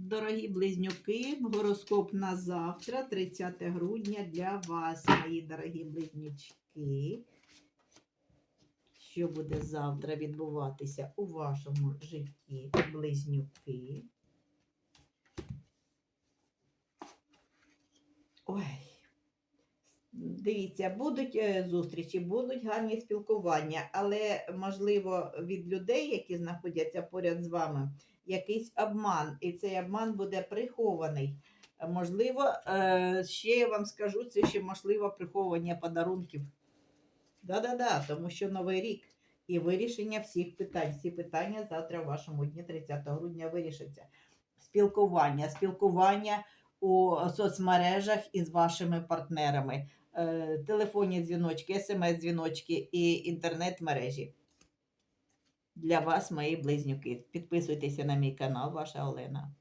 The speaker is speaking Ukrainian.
Дорогі близнюки, гороскоп на завтра, 30 грудня для вас, мої дорогі близнючки. Що буде завтра відбуватися у вашому житті, близнюки? Ой. Дивіться, будуть е, зустрічі, будуть гарні спілкування, але, можливо, від людей, які знаходяться поряд з вами, якийсь обман, і цей обман буде прихований. Можливо, е, ще я вам скажу, це ще можливо приховування подарунків. Да-да-да, тому що новий рік і вирішення всіх питань. Всі питання завтра в вашому дні, 30 грудня, вирішаться. Спілкування, спілкування у соцмережах із вашими партнерами, е, телефонні дзвіночки, смс-дзвіночки і інтернет-мережі. Для вас, мої близнюки. Підписуйтеся на мій канал, ваша Олена.